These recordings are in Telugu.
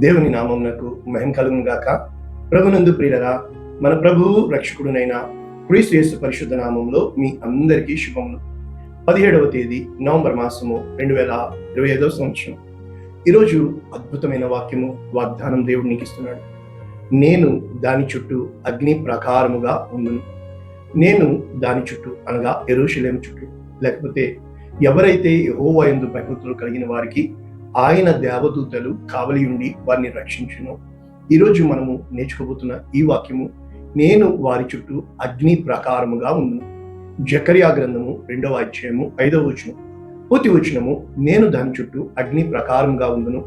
దేవుని నామమునకు మహిమ కలుగును గాక. ప్రభునందు ప్రియులరా మన ప్రభువు రక్షకుడునైన క్రీస్తు యేసు పరిశుద్ధ నామంలో మీ అందరికీ శుభములు. పదిహేడవ తేదీ నవంబర్ మాసము రెండు వేల ఇరవై ఐదవ సంవత్సరం. ఈరోజు అద్భుతమైన వాక్యము వాగ్దానం దేవుడు నీకు ఇస్తున్నాడు నేను దాని చుట్టూ అగ్ని ప్రకారముగా ఉండును. నేను దాని చుట్టూ అనగా ఎరుషలేం చుట్టూ. లేకపోతే ఎవరైతే యహోవా ఎందు భయభక్తులు కలిగిన వారికి ఆయన దేవదూతలు కావలి ఉండి వారిని రక్షించును. ఈరోజు మనము నేర్చుకోబోతున్న ఈ వాక్యము నేను వారి చుట్టూ అగ్ని ప్రకారముగా ఉండును. జకరియా గ్రంథము రెండవ అధ్యాయము ఐదవ వచనం. పూర్తి వచనము నేను దాని చుట్టూ అగ్ని ప్రకారముగా ఉండును.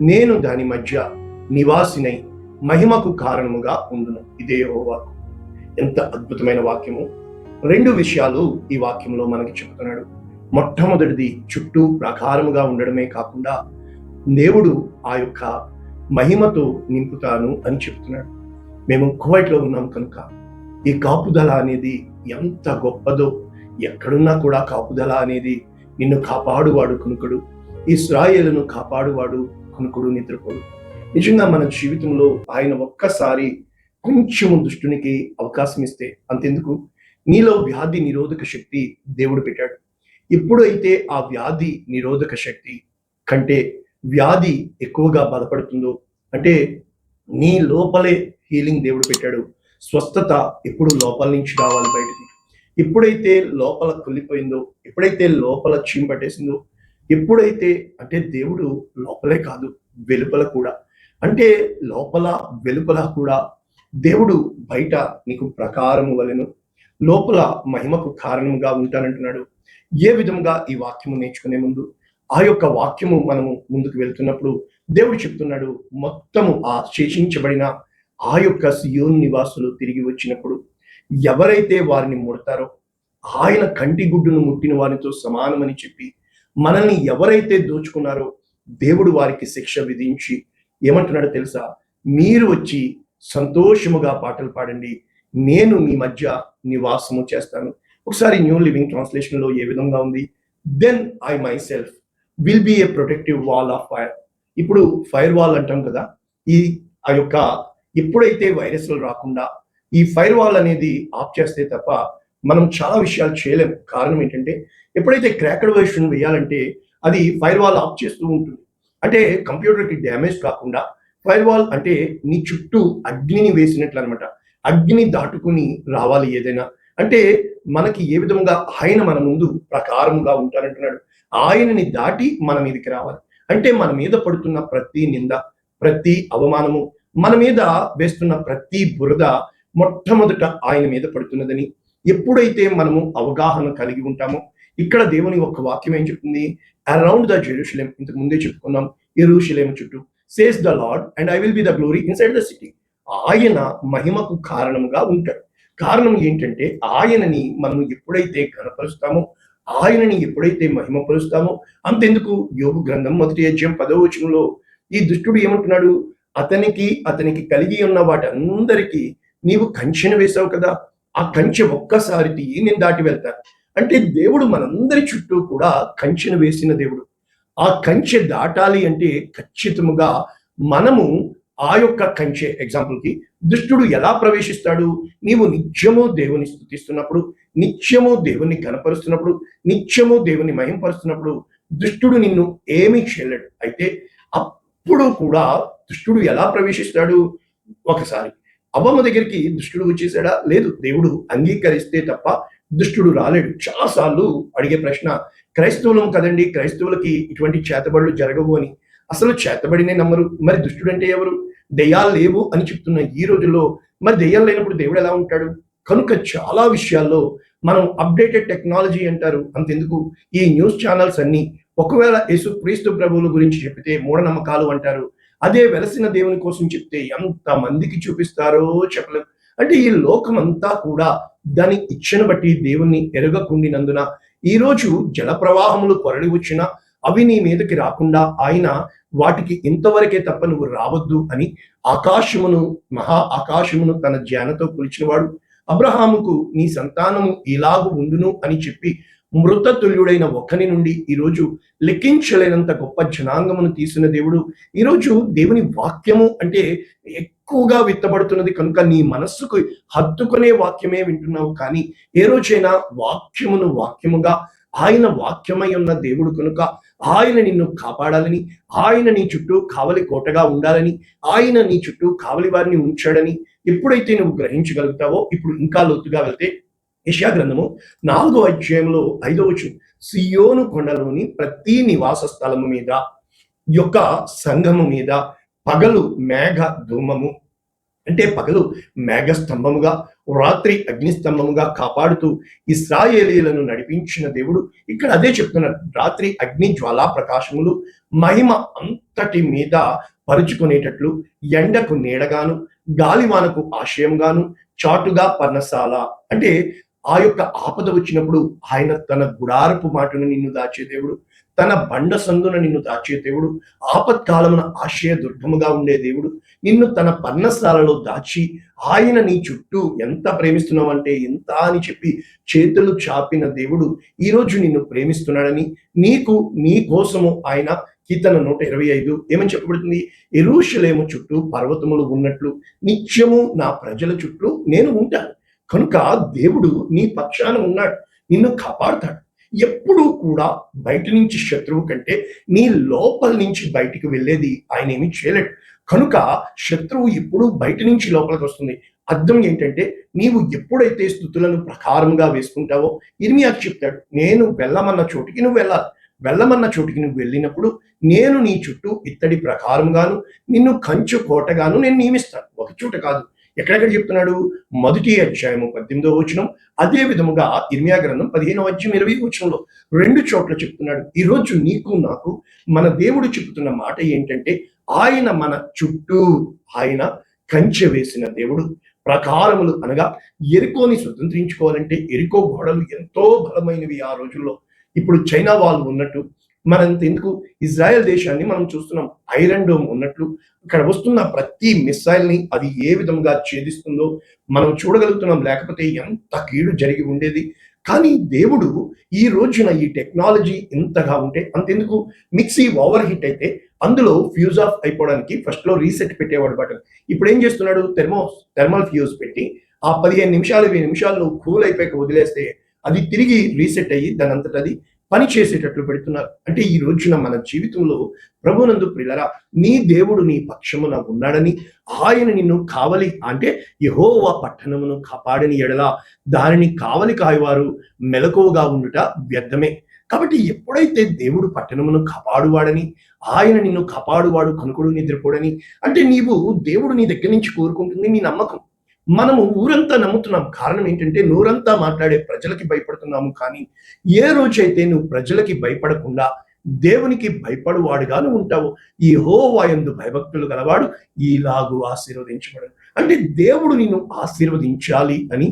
నేను దాని మధ్య నివాసినై మహిమకు కారణముగా ఉండును. ఇదే వాక్యం ఎంత అద్భుతమైన వాక్యము. రెండు విషయాలు ఈ వాక్యంలో మనకి చెబుతున్నాడు మొట్టమొదటిది చుట్టూ ప్రకారముగా ఉండడమే కాకుండా దేవుడు ఆ యొక్క మహిమతో నింపుతాను అని చెప్తున్నాడు. మేము కువైట్లో ఉన్నాం కనుక ఈ కాపుదల అనేది ఎంత గొప్పదో ఎక్కడున్నా కూడా కాపుదల అనేది నిన్ను కాపాడువాడు కునుకుడు ఇస్రాయేలును కాపాడువాడు కునుకుడు నిద్రపోడు. నిజంగా మన జీవితంలో ఆయన ఒక్కసారి కొంచెము దుష్టునికి అవకాశం ఇస్తే అంతెందుకు? నీలో వ్యాధి నిరోధక శక్తి దేవుడు పెట్టాడు. ఎప్పుడైతే ఆ వ్యాధి నిరోధక శక్తి కంటే వ్యాధి ఎక్కువగా బలపడుతుందో అంటే నీ లోపలే హీలింగ్ దేవుడు పెట్టాడు. స్వస్థత ఎప్పుడు లోపల నుంచి రావాలి బయటికి. ఎప్పుడైతే లోపల కుళ్ళిపోయిందో ఎప్పుడైతే లోపల చీంపట్టేసిందో ఎప్పుడైతే అంటే దేవుడు లోపలే కాదు వెలుపల కూడా. అంటే లోపల వెలుపల కూడా దేవుడు బయట నీకు ప్రకారము వలెను లోపల మహిమకు కారణంగా ఉంటానంటున్నాడు. ఏ విధంగా ఈ వాక్యము నేర్చుకునే ముందు ఆ యొక్క వాక్యము మనము ముందుకు వెళ్తున్నప్పుడు దేవుడు చెప్తున్నాడు మొత్తము ఆ శేషించబడిన ఆ యొక్క సియోన్ నివాసులు తిరిగి వచ్చినప్పుడు ఎవరైతే వారిని ముడతారో ఆయన కంటి గుడ్డును ముట్టిన వారితో సమానమని చెప్పి మనల్ని ఎవరైతే దోచుకున్నారో దేవుడు వారికి శిక్ష విధించి ఏమంటున్నాడో తెలుసా? మీరు వచ్చి సంతోషముగా పాటలు పాడండి నేను మీ మధ్య నివాసము చేస్తాను. ఒకసారి న్యూ లివింగ్ ట్రాన్స్లేషన్లో ఏ విధంగా ఉంది? Then I myself will be a protective wall of fire ఇప్పుడు ఫైర్ వాల్ అంటాం కదా ఈ ఆ యొక్క ఎప్పుడైతే వైరస్లు రాకుండా ఈ ఫైర్ వాల్ అనేది ఆఫ్ చేస్తే తప్ప మనం చాలా విషయాలు చేయలేం కారణం ఏంటంటే ఎప్పుడైతే క్రాకడ్ వర్షన్ వేయాలంటే అది ఫైర్ వాల్ ఆఫ్ చేస్తూ ఉంటుంది. అంటే కంప్యూటర్కి డ్యామేజ్ కాకుండా ఫైర్ వాల్ అంటే నీ చుట్టూ అగ్నిని వేసినట్లు అనమాట అగ్ని దాటుకుని రావాలి ఏదైనా. అంటే మనకి ఏ విధంగా ఆయన మన ముందు ప్రకారముగా ఉంటారంటున్నాడు ఆయనని దాటి మన మీదకి రావాలి. అంటే మన మీద పడుతున్న ప్రతి నింద ప్రతి అవమానము మన మీద వేస్తున్న ప్రతి బురద మొట్టమొదట ఆయన మీద పడుతున్నదని ఎప్పుడైతే మనము అవగాహన కలిగి ఉంటామో ఇక్కడ దేవుని ఒక వాక్యం ఏం చెప్తుంది? అరౌండ్ ద జెరూషలేం ఇంతకు ముందే చెప్పుకున్నాం ఎరూషలేం చుట్టూ. Says the Lord and I will be the glory inside the city ఆయన మహిమకు కారణముగా ఉంటాడు. కారణం ఏంటంటే ఆయనని మనం ఎప్పుడైతే కనపరుస్తామో ఆయనని ఎప్పుడైతే మహిమపరుస్తామో అంతెందుకు? యోగు గ్రంథం మొదటి అధ్యాయం పదవచనంలో ఈ దుష్టుడు ఏమంటున్నాడు? అతనికి అతనికి కలిగి ఉన్న వాటందరికీ నీవు కంచెను వేశావు కదా? ఆ కంచె ఒక్కసారి తీయి నేను దాటి వెళ్తాను. అంటే దేవుడు మనందరి చుట్టూ కూడా కంచెను వేసిన దేవుడు. ఆ కంచె దాటాలి అంటే ఖచ్చితముగా మనము ఆ యొక్క కంచె ఎగ్జాంపుల్కి దుష్టుడు ఎలా ప్రవేశిస్తాడు? నీవు నిత్యము దేవుని స్థుతిస్తున్నప్పుడు నిత్యము దేవుని కనపరుస్తున్నప్పుడు నిత్యము దేవుని మహింపరుస్తున్నప్పుడు దుష్టుడు నిన్ను ఏమీ చేయలేడు. అయితే అప్పుడు కూడా దుష్టుడు ఎలా ప్రవేశిస్తాడు? ఒకసారి అవ్వమ్మ దగ్గరికి దుష్టుడు వచ్చేసాడా? లేదు దేవుడు అంగీకరిస్తే తప్ప దుష్టుడు రాలేడు. చాలాసార్లు అడిగే ప్రశ్న క్రైస్తవులం కదండి క్రైస్తవులకి ఇటువంటి చేతబడులు జరగవు అని. అసలు చేతబడినే నమ్మరు. మరి దుష్టుడు అంటే ఎవరు? దెయ్యాలు లేవు అని చెప్తున్న ఈ రోజుల్లో మరి దెయ్యాలు లేనప్పుడు దేవుడు ఎలా ఉంటాడు? కనుక చాలా విషయాల్లో మనం అప్డేటెడ్ టెక్నాలజీ అంటారు. అంతెందుకు? ఈ న్యూస్ ఛానల్స్ అన్ని ఒకవేళ యేసు క్రీస్తు ప్రభువుల గురించి చెప్తే మూఢనమ్మకాలు అంటారు. అదే వెలసిన దేవుని కోసం చెప్తే ఎంత మందికి చూపిస్తారో చెప్పలేదు అంటే ఈ లోకం అంతా కూడా దాని ఇచ్చను బట్టి దేవుణ్ణి ఎరగకుండినందున ఈ రోజు జల ప్రవాహములు కొరడి వచ్చినా అవి నీ మీదకి రాకుండా ఆయన వాటికి ఇంతవరకే తప్ప నువ్వు రావద్దు అని ఆకాశమును మహా ఆకాశమును తన జ్ఞానతో కొలిచినవాడు. అబ్రహాముకు నీ సంతానము ఇలాగు ఉండును అని చెప్పి మృతతుల్యుడైన ఒకని నుండి ఈరోజు లెక్కించలేనంత గొప్ప జనాంగమును తీసిన దేవుడు. ఈరోజు దేవుని వాక్యము అంటే ఎక్కువగా విత్తబడుతున్నది కనుక నీ మనస్సుకు హత్తుకునే వాక్యమే వింటున్నావు. కానీ ఏ రోజైనా వాక్యమును వాక్యముగా ఆయన వాక్యమై ఉన్న దేవుడు కనుక ఆయన నిన్ను కాపాడాలని ఆయన నీ చుట్టూ కావలి కోటగా ఉండాలని ఆయన నీ చుట్టూ కావలి వారిని ఉంచాడని ఎప్పుడైతే నువ్వు గ్రహించగలుగుతావో ఇప్పుడు ఇంకా లోతుగా వెళ్తే యశా గ్రంథము నాలుగో అధ్యాయంలో ఐదో వచ్చు సియోను కొండలోని ప్రతి నివాస స్థలము మీద యొక్క సంఘము మీద పగలు మేఘ ధూమము. అంటే పగలు మేఘస్తంభముగా రాత్రి అగ్నిస్తంభముగా కాపాడుతూ ఇస్రాయేలీలను నడిపించిన దేవుడు ఇక్కడ అదే చెప్తున్నాడు. రాత్రి అగ్ని జ్వాలా ప్రకాశములు మహిమ అంతటి మీద పరుచుకునేటట్లు ఎండకు నీడగాను గాలివానకు ఆశయంగాను చాటుగా పర్ణశాల అంటే ఆ యొక్క ఆపద వచ్చినప్పుడు ఆయన తన గుడారపు మాటను నిన్ను దాచే దేవుడు. తన బండ సందున నిన్ను దాచే దేవుడు. ఆపత్కాలమున ఆశయ దుర్గముగా ఉండే దేవుడు. నిన్ను తన పర్ణశాలలో దాచి ఆయన నీ చుట్టూ ఎంత ప్రేమిస్తున్నావంటే ఎంత అని చెప్పి చేతులు చాపిన దేవుడు ఈరోజు నిన్ను ప్రేమిస్తున్నాడని నీకు నీ కోసము ఆయన కీర్తన నూట ఇరవై ఐదు ఏమని చెప్పబడుతుంది? ఎరుషలేము చుట్టూ పర్వతములు ఉన్నట్లు నిత్యము నా ప్రజల చుట్టూ నేను ఉంటాను. కనుక దేవుడు నీ పక్షాన ఉన్నాడు. నిన్ను కాపాడుతాడు. ఎప్పుడూ కూడా బయట నుంచి శత్రువు కంటే నీ లోపల నుంచి బయటికి వెళ్ళేది ఆయన ఏమీ చేయలేడు. కనుక శత్రువు ఎప్పుడు బయట నుంచి లోపలికి వస్తుంది. అర్థం ఏంటంటే నీవు ఎప్పుడైతే స్థుతులను ప్రకారంగా వేసుకుంటావో ఇర్మియాకి చెప్తాడు నేను వెళ్ళమన్న చోటికి నువ్వు వెళ్ళాలి. వెళ్ళమన్న చోటికి నువ్వు వెళ్ళినప్పుడు నేను నీ చుట్టూ ఇత్తడి ప్రకారంగాను నిన్ను కంచు కోటగాను నేను నియమిస్తాను. ఒక చోట కాదు. ఎక్కడెక్కడ చెప్తున్నాడు? మొదటి అధ్యాయము పద్దెనిమిదో వచనం అదే విధముగా ఇర్మియా గ్రంథం పదిహేనో అధ్యాయం ఇరవై వచనంలో రెండు చోట్ల చెప్తున్నాడు. ఈరోజు నీకు నాకు మన దేవుడు చెప్తున్న మాట ఏంటంటే ఆయన మన చుట్టూ ఆయన కంచె వేసిన దేవుడు. ప్రకారములు అనగా ఎరుకోని స్వతంత్రించుకోవాలంటే ఎరుకో గోడలు ఎంతో బలమైనవి ఆ రోజుల్లో. ఇప్పుడు చైనా వాళ్ళు ఉన్నట్టు మనంత ఎందుకు ఇజ్రాయెల్ దేశాన్ని మనం చూస్తున్నాం. ఐరన్ డోమ్ ఉన్నట్లు ఇక్కడ వస్తున్న ప్రతి మిస్సైల్ని అది ఏ విధంగా ఛేదిస్తుందో మనం చూడగలుగుతున్నాం. లేకపోతే ఎంత కీడు జరిగి ఉండేది. కానీ దేవుడు ఈ రోజున ఈ టెక్నాలజీ ఇంతగా ఉంటే అంతెందుకు? మిక్సీ ఓవర్ హిట్ అయితే అందులో ఫ్యూజ్ ఆఫ్ అయిపోవడానికి ఫస్ట్లో రీసెట్ పెట్టేవాడు బటన్. ఇప్పుడు ఏం చేస్తున్నాడు? థెర్మో థెర్మల్ ఫ్యూజ్ పెట్టి ఆ పదిహేను నిమిషాలు ఇరవై నిమిషాలు కూల్ అయిపోయాక వదిలేస్తే అది తిరిగి రీసెట్ అయ్యి దాని అంతటది పని చేసేటట్లు పెడుతున్నారు. అంటే ఈ రోజున మన జీవితంలో ప్రభునందు ప్రిలరా నీ దేవుడు నీ పక్షమున ఉన్నాడని ఆయన నిన్ను కావలి అంటే యహోవా పట్టణమును కాపాడని ఎడల దానిని కావలి కాయవారు మెలకువగా ఉండుట వ్యర్థమే. కాబట్టి ఎప్పుడైతే దేవుడు పట్టణమును కాపాడువాడని ఆయన నిన్ను కాపాడువాడు కనుకుడు నిద్రపోడని అంటే నీవు దేవుడు నీ దగ్గర నుంచి కోరుకుంటుంది నీ నమ్మకం. మనము ఊరంతా నమ్ముతున్నాం. కారణం ఏంటంటే నూరంతా మాట్లాడే ప్రజలకి భయపడుతున్నాము కానీ ఏ రోజైతే నువ్వు ప్రజలకి భయపడకుండా దేవునికి భయపడువాడుగా నువ్వు ఉంటావు ఈ హోవాయందు భయభక్తులు గలవాడు ఈలాగు ఆశీర్వదించబడు అంటే దేవుడు నిన్ను ఆశీర్వదించాలి అని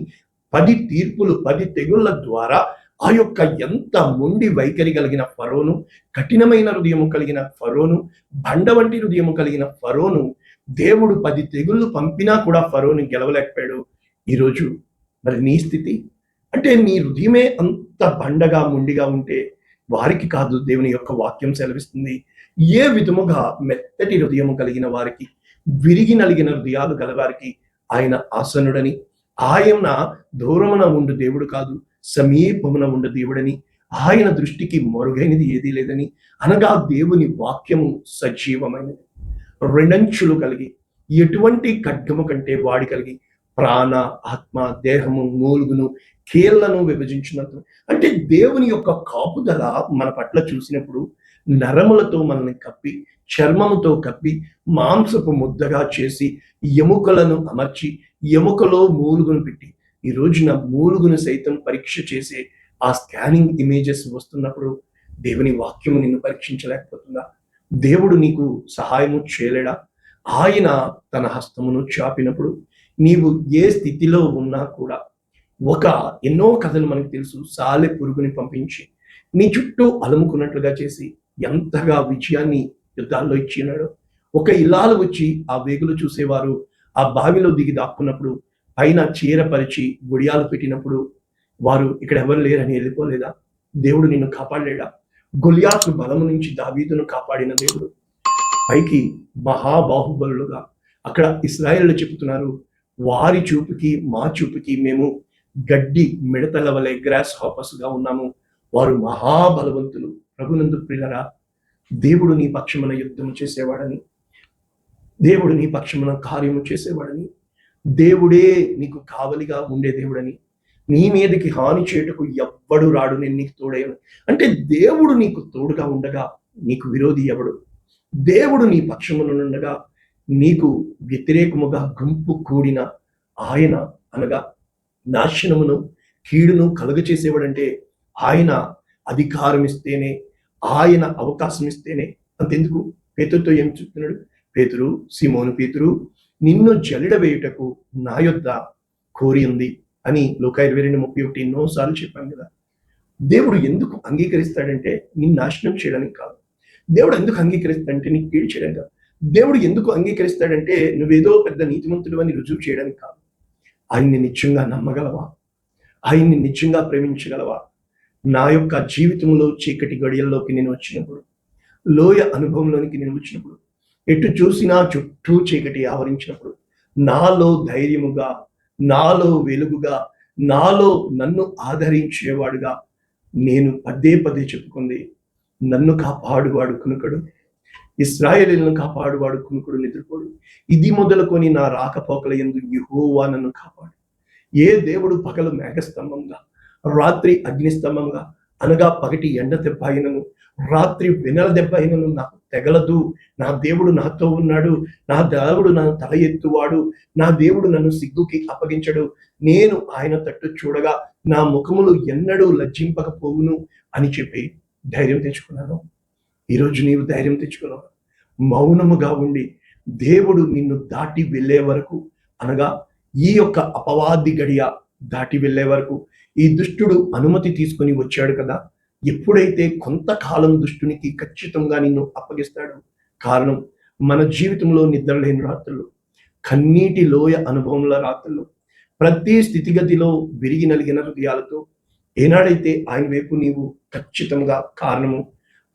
పది తీర్పులు పది తెగుళ్ళ ద్వారా ఆ యొక్క ఎంత మొండి వైఖరి కలిగిన ఫరోను కఠినమైన హృదయము కలిగిన ఫరోను బండ వంటి హృదయము కలిగిన ఫరోను దేవుడు పది తెగుళ్ళు పంపినా కూడా ఫరోని గెలవలేకపోయాడు ఈరోజు. మరి నీ స్థితి? అంటే నీ హృదయమే అంత బండగా ముండిగా ఉంటే వారికి కాదు దేవుని యొక్క వాక్యం సెలవిస్తుంది. ఏ విధముగా మెత్తటి హృదయము కలిగిన వారికి విరిగి నలిగిన హృదయాలు గలవారికి ఆయన ఆసనుడని ఆయన దూరమున ఉండు దేవుడు కాదు సమీపమున ఉండు దేవుడని ఆయన దృష్టికి మరుగైనది ఏదీ లేదని అనగా దేవుని వాక్యము సజీవమైనది. రెండంచులు కలిగి ఎటువంటి ఖడ్గము కంటే వాడి కలిగి ప్రాణ ఆత్మ దేహము మూలుగును కీళ్ళను విభజించినంత అంటే దేవుని యొక్క కాపుదల మన పట్ల చూసినప్పుడు నరములతో మనల్ని కప్పి చర్మముతో కప్పి మాంసపు ముద్దగా చేసి ఎముకలను అమర్చి ఎముకలో మూలుగును పెట్టి ఈ రోజున మూలుగును సైతం పరీక్ష చేసే ఆ స్కానింగ్ ఇమేజెస్ వస్తున్నప్పుడు దేవుని వాక్యము నిన్ను పరీక్షించలేకపోతుందా? దేవుడు నీకు సహాయము చేయలేడా? ఆయన తన హస్తమును చాపినప్పుడు నీవు ఏ స్థితిలో ఉన్నా కూడా ఒక ఎన్నో కథలు మనకు తెలుసు. సాలె పురుగుని పంపించి నీ చుట్టూ అలుముకున్నట్లుగా చేసి ఎంతగా విజయాన్ని యుద్ధాల్లో ఇచ్చినాడు. ఒక ఇల్లాలు వచ్చి ఆ వేగులు చూసేవారు. ఆ బావిలో దిగి దాక్కున్నప్పుడు పైన చీరపరిచి గుడియాలు పెట్టినప్పుడు వారు ఇక్కడ ఎవరు లేరని వెళ్ళిపోలేదా దేవుడు నిన్ను కాపాడలేడా? గొలియాతు బలము నుంచి దావీదును కాపాడిన దేవుడు. పైకి మహాబాహుబలుగా అక్కడ ఇస్రాయేళ్ళు చెబుతున్నారు వారి చూపుకి మా చూపుకి మేము గడ్డి మిడతల వలె గ్రాస్ హాపస్గా ఉన్నాము. వారు మహాబలవంతులు. ప్రభునందు ప్రియులరా దేవుడు నీ పక్షమున యుద్ధం చేసేవాడని దేవుడు నీ పక్షమున కార్యము చేసేవాడని దేవుడే నీకు కావలిగా ఉండే దేవుడని నీ మీదకి హాని చేయుటకు ఎవ్వడు రాడు నేను నీకు తోడేయను అంటే దేవుడు నీకు తోడుగా ఉండగా నీకు విరోధి ఎవడు? దేవుడు నీ పక్షమునుండగా నీకు వ్యతిరేకముగా గుంపు కూడిన ఆయన అనగా నాశనమును కీడును కలుగచేసేవాడంటే ఆయన అధికారం ఇస్తేనే ఆయన అవకాశం ఇస్తేనే అంతెందుకు? పేతురుతో ఏం చెప్తున్నాడు? పేతురు సిమోను పేతురు నిన్ను జల్లెడవేయుటకు నా యొద్ద కోరి ఉంది. అని లోక ఇరవై రెండు ముప్పై ఒకటి ఎన్నోసార్లు చెప్పాను కదా. దేవుడు ఎందుకు అంగీకరిస్తాడంటే నిన్ను నాశనం చేయడానికి కాదు. దేవుడు ఎందుకు అంగీకరిస్తాడంటే నీకు కీడు చేయడానికి కాదు. దేవుడు ఎందుకు అంగీకరిస్తాడంటే నువ్వేదో పెద్ద నీతిమంతుడు అని రుజువు చేయడానికి కాదు. ఆయన్ని నిత్యంగా నమ్మగలవా? ఆయన్ని నిత్యంగా ప్రేమించగలవా? నా యొక్క జీవితంలో చీకటి గడియల్లోకి నేను వచ్చినప్పుడు లోయ అనుభవంలోనికి నేను వచ్చినప్పుడు ఎటు చూసినా చుట్టూ చీకటి ఆవరించినప్పుడు నాలో ధైర్యముగా నాలో వెలుగుగా నాలో నన్ను ఆదరించేవాడుగా నేను పదే పదే చెప్పుకుంది నన్ను కాపాడువాడు కునుకడు ఇస్రాయేలీలను కాపాడువాడు కునుకుడు నిద్రపోడు. ఇది మొదలుకొని నా రాకపోకల ఎందు యుహోవా నన్ను కాపాడు. ఏ దేవుడు పగలు మేఘస్తంభంగా రాత్రి అగ్నిస్తంభంగా అనగా పగటి ఎండ దెబ్బ అయినను రాత్రి వెనల దెబ్బ అయినను నాకు తెగలదు. నా దేవుడు నాతో ఉన్నాడు. నా దేవుడు నన్ను తల ఎత్తువాడు. నా దేవుడు నన్ను సిగ్గుకి అప్పగించడు. నేను ఆయన తట్టు చూడగా నా ముఖములు ఎన్నడూ లజ్జింపకపోవును అని చెప్పి ధైర్యం తెచ్చుకున్నాను. ఈరోజు నీవు ధైర్యం తెచ్చుకున్నావు. మౌనముగా ఉండి దేవుడు నిన్ను దాటి వెళ్ళే వరకు అనగా ఈ యొక్క అపవాది గడియ దాటి వెళ్ళే వరకు ఈ దుష్టుడు అనుమతి తీసుకొని వచ్చాడు కదా. ఎప్పుడైతే కొంతకాలం దుష్టునికి ఖచ్చితంగా నిన్ను అప్పగిస్తాడు. కారణం మన జీవితంలో నిద్ర లేని రాత్రులు కన్నీటి లోయ అనుభవముల రాత్రులు ప్రతి స్థితిగతిలో విరిగి నలిగిన హృదయాలతో ఏనాడైతే ఆయన వైపు నీవు ఖచ్చితంగా కారణము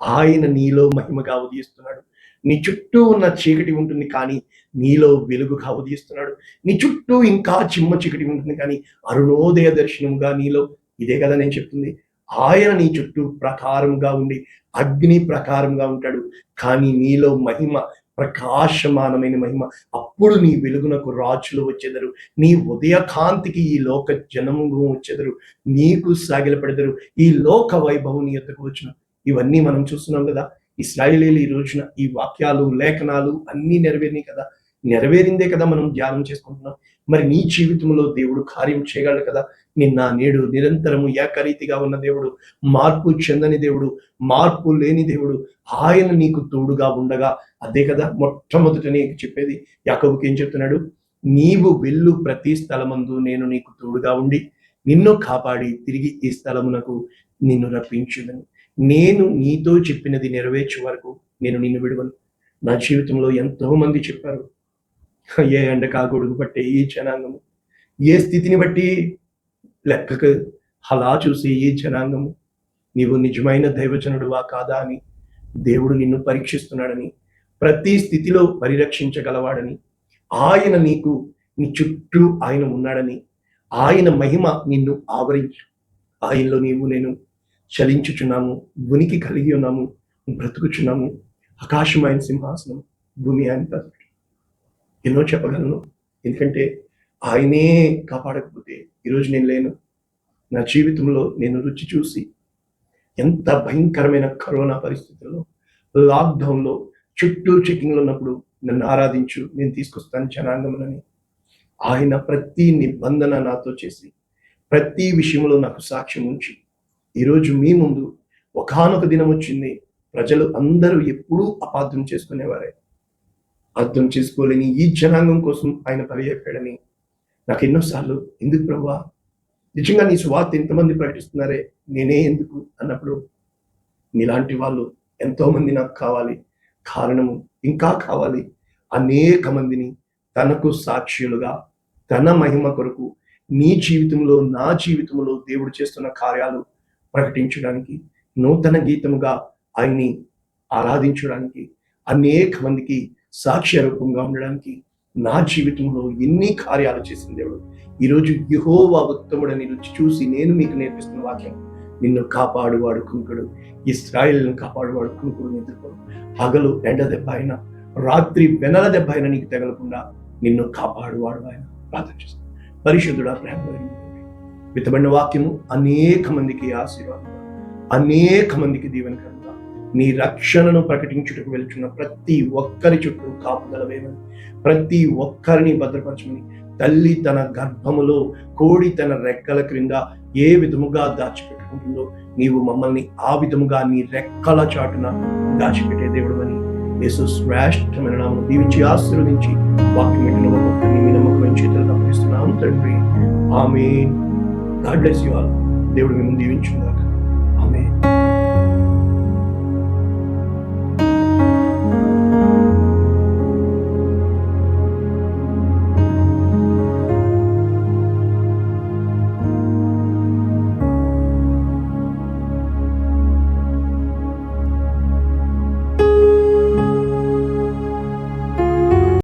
ఆయన నీలో మహిమగా ఉదయిస్తున్నాడు. నీ చుట్టూ ఉన్న చీకటి ఉంటుంది కానీ నీలో వెలుగుగా ఉదయిస్తున్నాడు. నీ చుట్టూ ఇంకా చిమ్మ చీకటి ఉంటుంది కానీ అరుణోదయ దర్శనముగా నీలో ఇదే కదా నేను చెప్తుంది. ఆయన నీ చుట్టూ ప్రకారంగా ఉండి అగ్ని ప్రకారంగా ఉంటాడు. కానీ నీలో మహిమ ప్రకాశమానమైన మహిమ అప్పుడు నీ వెలుగునకు రాజులు వచ్చేదరు. నీ ఉదయకాంతికి ఈ లోక జనము వచ్చేదరు. నీకు సాగిలపడెదరు ఈ లోక వైభవం నీ యొద్దకు వచ్చిన. ఇవన్నీ మనం చూస్తున్నాం కదా. ఇస్రాయేలీలు ఈ రోజున ఈ వాక్యాలు లేఖనాలు అన్నీ నెరవేరినాయి కదా. నెరవేరిందే కదా మనం ధ్యానం చేసుకుంటున్నాం. మరి నీ జీవితంలో దేవుడు కార్యం చేయగలడు కదా? నిన్న నేడు నిరంతరము ఏకరీతిగా ఉన్న దేవుడు మార్పు చెందని దేవుడు మార్పు లేని దేవుడు ఆయన నీకు తోడుగా ఉండగా అదే కదా మొట్టమొదట నీకు చెప్పేది. యాకబుకి ఏం చెప్తున్నాడు? నీవు వెళ్ళు ప్రతి స్థలమందు నేను నీకు తోడుగా ఉండి నిన్ను కాపాడి తిరిగి ఈ స్థలమునకు నిన్ను రప్పించుదని. నేను నీతో చెప్పినది నెరవేర్చే వరకు నేను నిన్ను విడువను. నా జీవితంలో ఎంతో మంది చెప్పారు ఏ ఎండకా గొడుగు పట్టే ఈ జనాంగము. ఏ స్థితిని బట్టి లెక్కకు అలా చూసి ఈ జనాంగము. నీవు నిజమైన దైవజనుడువా కాదా అని దేవుడు నిన్ను పరీక్షిస్తున్నాడని ప్రతి స్థితిలో పరిరక్షించగలవాడని ఆయన నీకు నీ చుట్టూ ఆయన ఉన్నాడని ఆయన మహిమ నిన్ను ఆవరించు. ఆయనలో నీవు నేను చలించుచున్నాము ఉనికి కలిగి ఉన్నాము బ్రతుకుచున్నాము. ఆకాశమైన సింహాసనం భూమి ఆయన ఎన్నో చెప్పగలను. ఎందుకంటే ఆయనే కాపాడకపోతే ఈరోజు నేను లేను. నా జీవితంలో నేను రుచి చూసి ఎంత భయంకరమైన కరోనా పరిస్థితుల్లో లాక్డౌన్లో చుట్టూ చెకింగ్లో ఉన్నప్పుడు నన్ను ఆరాధించు నేను తీసుకొస్తాను జనాంగములని ఆయన ప్రతి నిబంధన నాతో చేసి ప్రతి విషయంలో నాకు సాక్ష్యం ఉంచి ఈరోజు మీ ముందు ఒకానొక దినం వచ్చింది. ప్రజలు అందరూ ఎప్పుడూ అపార్థం చేసుకునేవారే. అర్థం చేసుకోలేని ఈ జనాంగం కోసం ఆయన పరిగెప్పాడని నాకు ఎన్నోసార్లు ఎందుకు ప్రభా? నిజంగా నీ స్వార్థ ఎంతమంది ప్రకటిస్తున్నారే? నేనే ఎందుకు? అన్నప్పుడు నీలాంటి వాళ్ళు ఎంతోమంది నాకు కావాలి. కారణము ఇంకా కావాలి. అనేక మందిని తనకు సాక్షులుగా తన మహిమ కొరకు నీ జీవితంలో నా జీవితంలో దేవుడు చేస్తున్న కార్యాలు ప్రకటించడానికి నూతన గీతముగా ఆయన్ని ఆరాధించడానికి అనేక మందికి సాక్ష్య రూపంగా ఉండడానికి నా జీవితంలో ఎన్ని కార్యాలు చేసిన దేవుడు? ఈరోజు యహోవా ఉత్తముడని రుచి చూసి నేను మీకు నేర్పిస్తున్న వాక్యం. నిన్ను కాపాడువాడు కుంకుడు ఇస్రాయిల్ని కాపాడువాడు కుంకుడు నిద్రపోడు హగలు ఎండ దెబ్బ అయినా రాత్రి వెనల దెబ్బ అయినా నీకు తగలకుండా నిన్ను కాపాడువాడు ఆయన ప్రార్థన చేస్తాను పరిశుద్ధుడా ప్రేమ కలిగిన విత్తబడిన వాక్యము అనేక మందికి ఆశీర్వాదం అనేక మందికి దీవెనకరం. నీ రక్షణను ప్రకటించుటకు వెళ్తున్న ప్రతి ఒక్కరి చుట్టూ కాపుదలవేమని ప్రతి ఒక్కరిని భద్రపరచమని తల్లి తన గర్భములో కోడి తన రెక్కల క్రింద ఏ విధముగా దాచిపెట్టుకుంటుందో నీవు మమ్మల్ని ఆ విధముగా నీ రెక్కల చాటున దాచిపెట్టే దేవుడు అని యేసు శ్రేష్టమైన నామం దీవించి ఆశీర్వదించి వాక్యం వింటున్న ఒక్కొక్కరిని మీ నమ్మకమైన చేతులకు అప్పగిస్తున్నాం తండ్రి. ఆమె గాడ్ బ్లెస్ యు ఆల్. దేవుడు మిమ్మల్ని దీవించుగాక ఆమె